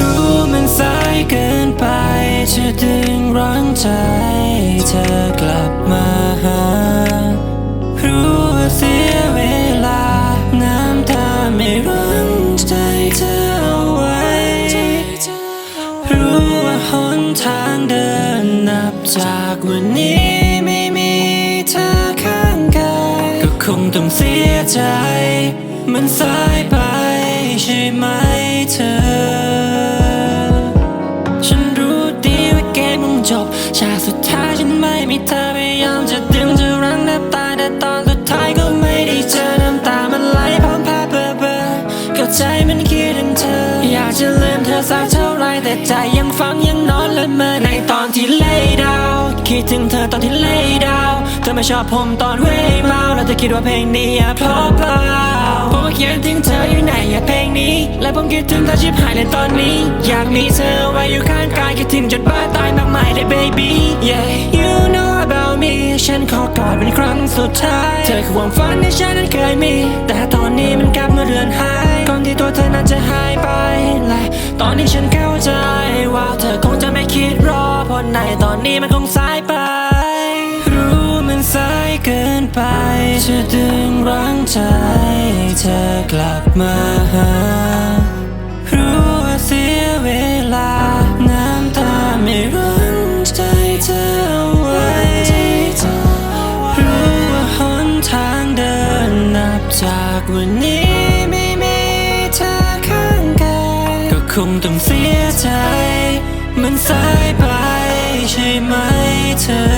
รู้มันสายเกินไป จะดึงรั้งใจ เธอกลับมาหา รู้ว่าเสียเวลา น้ำตาไม่รั้งใจเธอเอาไว้ รู้ว่าหนทางเดินนับจากวันนี้ไม่มีเธอข้างกายก็คงต้องเสียใจ มันสายไปใช่ไหมเธอ ไม่มีเธอพยายามจะดึงจะรั้งน้ำตาแต่ตอนสุดท้ายก็ไม่ได้เจอน้ำตามันไหลพร้อมพาเบอร์เบอร์ก็ใจมันคิดถึงเธอ อยากจะลืมเธอสักเท่าไรแต่ใจยังฟังยังนอนละเมอในตอนที่เล่ดาวคิดถึงเธอตอนที่เล่ดาวเธอไม่ชอบผมตอนเว้ยเมาแล้วเธอคิดว่าเพลงนี้อะเพราะเปล่าผมเขียนถึงเธออยู่ในอะเพลงนี้ และผมคิดถึงเธอชิบหายเลยตอนนี้ อยากมีเธอไว้อยู่ข้างกายคิดถึงจนบ้าตายมากมายเลย baby yeah ฉันขอกอดเป็นครั้งสุดท้าย เธอคือความฝันที่ฉันนั้นเคยมี แต่ตอนนี้มันกลับมาเรือนหาย ก่อนที่ตัวเธอนั้นจะหายไปและตอนนี้ฉันเข้าใจว่าเธอคงจะไม่คิดรอเพราะในตอนนี้มันคงสายไป รู้มันสายเกินไปจะดึงรั้งใจ เธอกลับมาหา วันนี้ไม่มีเธอข้างกายก็คงต้องเสียใจ มันสายไปใช่ไหมเธอ